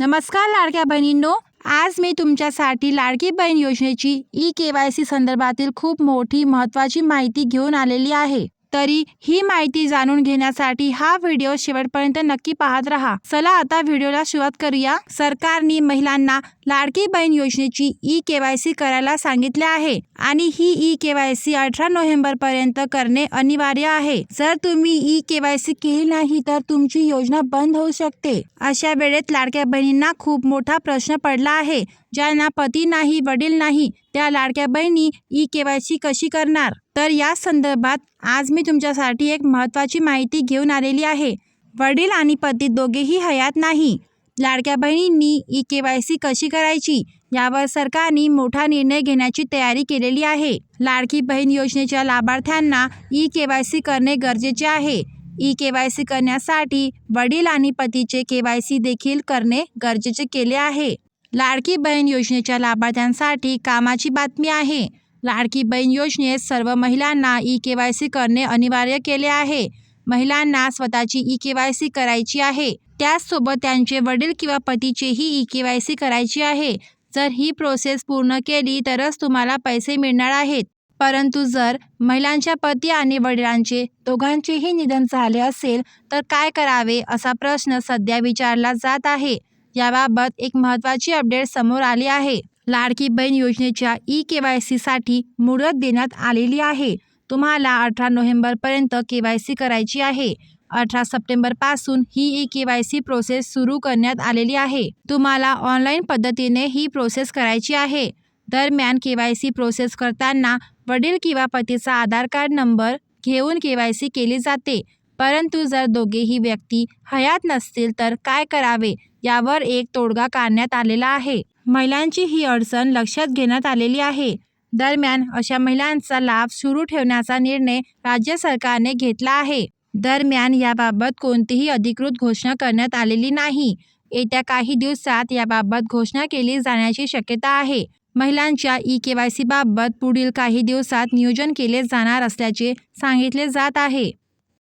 नमस्कार लाडक्या बहिणींनो. आज मी तुमच्यासाठी लाडकी बहीण योजनेची ई के वाय सी संदर्भातील खूप मोठी महत्त्वाची माहिती घेऊन आलेली आहे. तरी ही माहिती जाणून घेण्यासाठी हा व्हिडिओ शेवटपर्यंत नक्की पाहत राहा. चला आता व्हिडिओला सुरुवात करूया. सरकारने महिलांना लाडकी बहीण योजनेची ई के वाय सी करायला सांगितले आहे आणि ही ई के वाय सी अठरा नोव्हेंबर पर्यंत करणे अनिवार्य आहे. जर तुम्ही ई के वाय सी केली नाही तर तुमची योजना बंद होऊ शकते. अशा वेळेत लाडक्या बहिणींना खूप मोठा प्रश्न पडला आहे. ज्यांना पती नाही वडील नाही त्या लाडक्या बहिणी ई के वाय सी कशी करणार? तर या संदर्भात आज मी तुमच्यासाठी एक महत्त्वाची माहिती घेऊन आलेली आहे. वडील आणि पती दोघेही हयात नाही. लाडक्या बहिणींनी ई के वाय सी कशी करायची यावर सरकारने मोठा निर्णय घेण्याची तयारी केलेली आहे. लाडकी बहीण योजनेच्या लाभार्थ्यांना ई के वाय सी करणे गरजेचे आहे. ई के वाय सी करण्यासाठी वडील आणि पतीचे के वाय सी देखील करणे गरजेचे केले आहे. लाडकी बहीण योजनेच्या लाभार्थ्यांसाठी कामाची बातमी आहे. लाडकी बहीण योजनेत सर्व महिलांना ई के वाय सी करणे अनिवार्य केले आहे. महिलांना स्वतःची ई के वाय सी करायची आहे. त्याचसोबत त्यांचे वडील किंवा पतीचेही ई के वाय सी करायची आहे. जर ही प्रोसेस पूर्ण केली तरच तुम्हाला पैसे मिळणार आहेत. परंतु जर महिलांच्या पती आणि वडिलांचे दोघांचेही निधन झाले असेल तर काय करावे असा प्रश्न सध्या विचारला जात आहे. याबाबत एक महत्त्वाची अपडेट समोर आली आहे. लाडकी बहीण योजनेच्या ई के वाय सीसाठी मुदत देण्यात आलेली आहे. तुम्हाला अठरा नोव्हेंबरपर्यंत के वाय सी करायची आहे. अठरा सप्टेंबरपासून ही E K Y C process सुरू करण्यात आलेली आहे. तुम्हाला ऑनलाईन पद्धतीने ही प्रोसेस करायची आहे. दरम्यान के वाय सी प्रोसेस करताना वडील किंवा पतीचा आधार कार्ड नंबर घेऊन के वाय सी केली जाते. परंतु जर दोघेही व्यक्ती हयात नसतील तर काय करावे? यावर एक तोडगा काढण्यात आलेला आहे. महिलांची ही अडचण लक्षात घेण्यात आलेली आहे. दरम्यान अशा महिलांचा लाभ सुरू ठेवण्याचा निर्णय राज्य सरकारने घेतला आहे. दरम्यान याबाबत कोणतीही अधिकृत घोषणा करण्यात आलेली नाही. येत्या काही दिवसात याबाबत घोषणा केली जाण्याची शक्यता आहे. महिलांच्या ई के वाय सीबाबत पुढील काही दिवसात नियोजन केले जाणार असल्याचे सांगितले जात आहे.